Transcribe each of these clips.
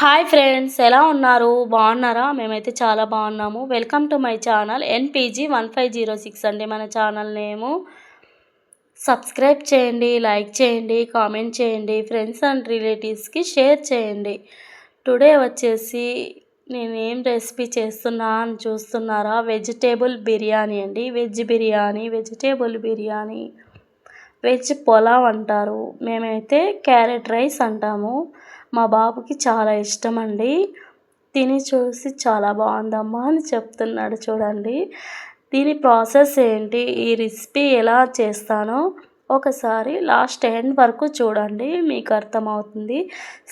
Hi friends ఎలా ఉన్నారు? బాగున్నారా? మేమైతే చాలా బాగున్నాము. Welcome to my channel NPG one five zero six అండి మన ఛానల్ నేము. సబ్స్క్రైబ్ చేయండి లైక్ చేయండి కామెంట్ చేయండి ఫ్రెండ్స్ అండ్ రిలేటివ్స్కి షేర్ చేయండి. టుడే వచ్చేసి నేను ఏం రెసిపీ చేస్తున్నా అని చూస్తున్నారా? వెజిటేబుల్ బిర్యానీ అండి. Veg biryani vegetable biryani. Veg pulao అంటారు. మేమైతే క్యారెట్ రైస్ అంటాము. మా బాబుకి చాలా ఇష్టం అండి తిని చూసి చాలా బాగుందమ్మా అని చెప్తున్నాడు చూడండి. దీని ప్రాసెస్ ఏంటి? ఈ రెసిపీ ఎలా చేస్తానో ఒకసారి లాస్ట్ ఎండ్ వరకు చూడండి మీకు అర్థమవుతుంది.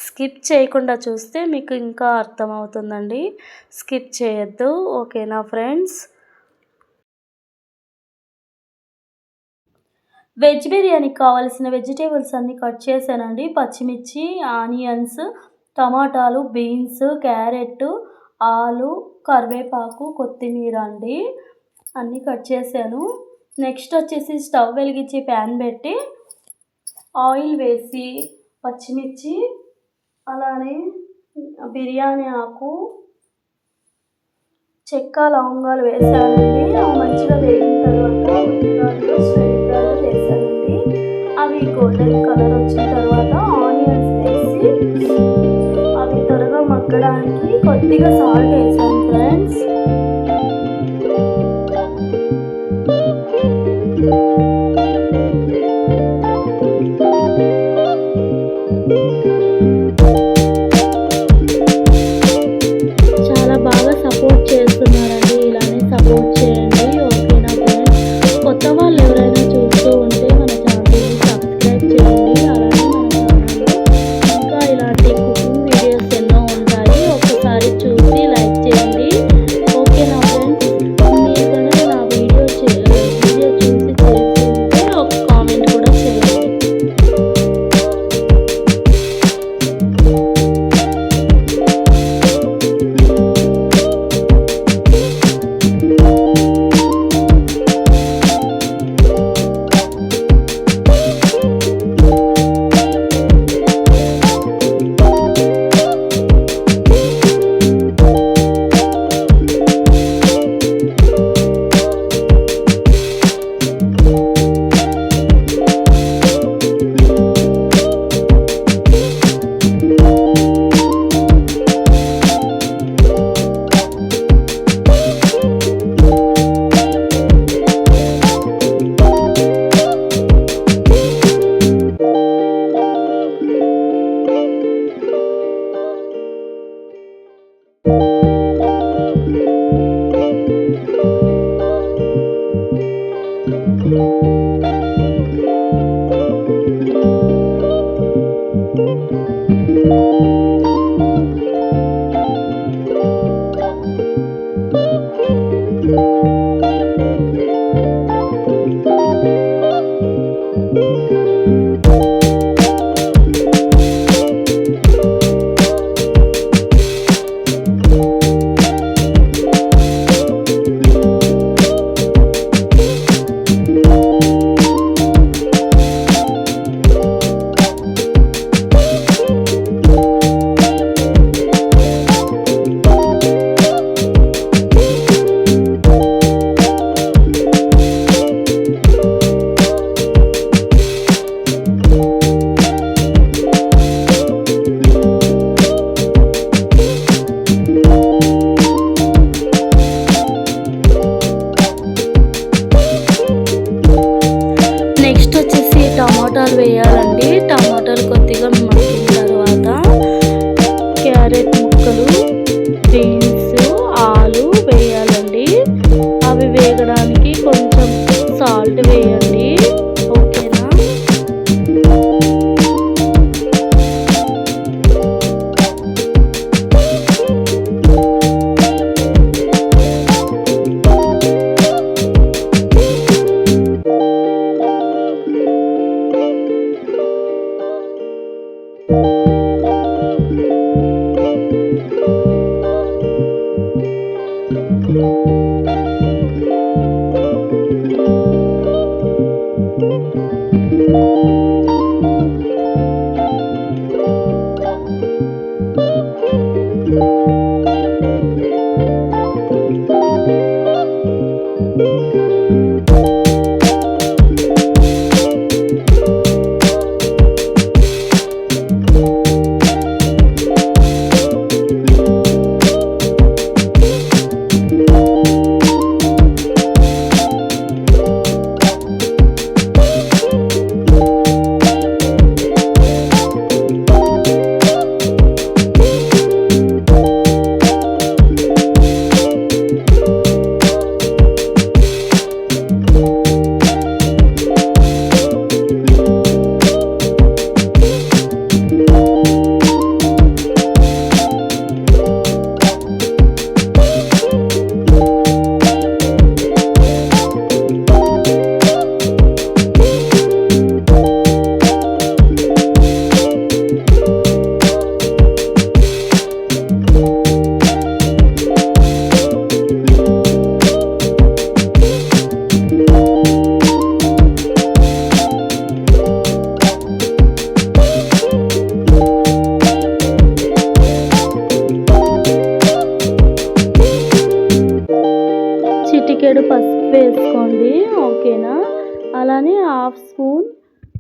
స్కిప్ చేయకుండా చూస్తే మీకు ఇంకా అర్థమవుతుందండి. స్కిప్ చేయొద్దు ఓకేనా ఫ్రెండ్స్? వెజ్ బిర్యానీకి కావాల్సిన వెజిటేబుల్స్ అన్నీ కట్ చేశానండి. పచ్చిమిర్చి ఆనియన్స్ టమాటాలు బీన్స్ క్యారెట్ ఆలు కరివేపాకు కొత్తిమీర అండి. అన్నీ కట్ చేశాను. నెక్స్ట్ వచ్చేసి స్టవ్ వెలిగించి ప్యాన్ పెట్టి ఆయిల్ వేసి పచ్చిమిర్చి అలానే బిర్యానీ ఆకు చెక్క లవంగాలు వేసానండి మంచిగా వేగిన తర్వాత మగ్గడానికి కొద్దిగా సాల్ట్ వేసాను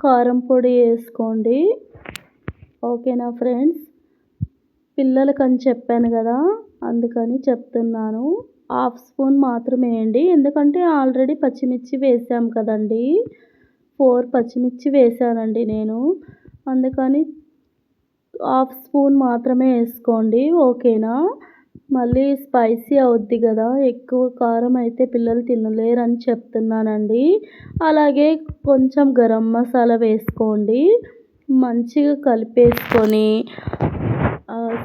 కారం పొడి వేసుకోండి. ఓకేనా ఫ్రెండ్స్? పిల్లలకి అని చెప్పాను కదా అందుకని చెప్తున్నాను. హాఫ్ స్పూన్ మాత్రమే వేయండి. ఎందుకంటే ఆల్రెడీ పచ్చిమిర్చి వేసాం కదండి. ఫోర్ పచ్చిమిర్చి వేసానండి నేను. అందుకని హాఫ్ స్పూన్ మాత్రమే వేసుకోండి. ఓకేనా? మళ్ళీ స్పైసీ అవుద్ది కదా ఎక్కువ కారం అయితే పిల్లలు తినలేరని చెప్తున్నానండి. అలాగే కొంచెం గరం మసాలా వేసుకోండి. మంచిగా కలిపేసుకొని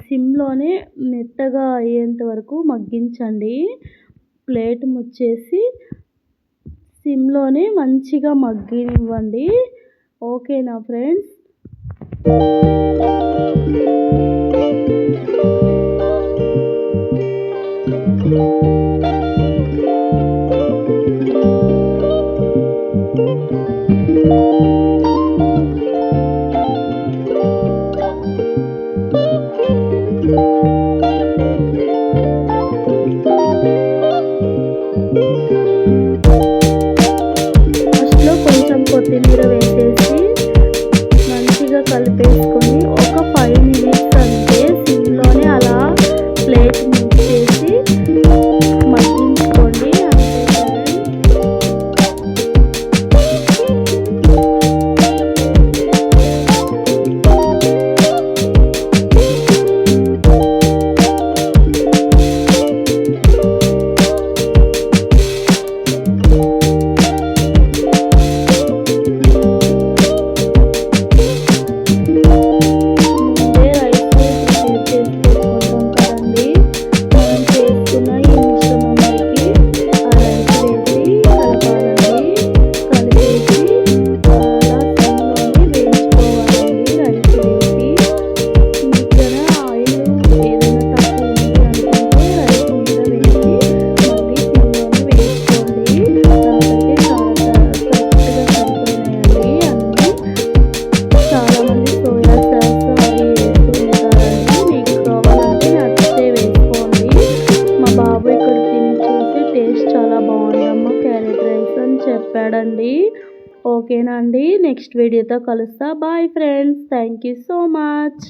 సిమ్లోనే మెత్తగా అయ్యేంత వరకు మగ్గించండి. ప్లేట్ ముచ్చేసి సిమ్లోనే మంచిగా మగ్గనివ్వండి. ఓకేనా friends? next video. Bye friends. Thank you so much.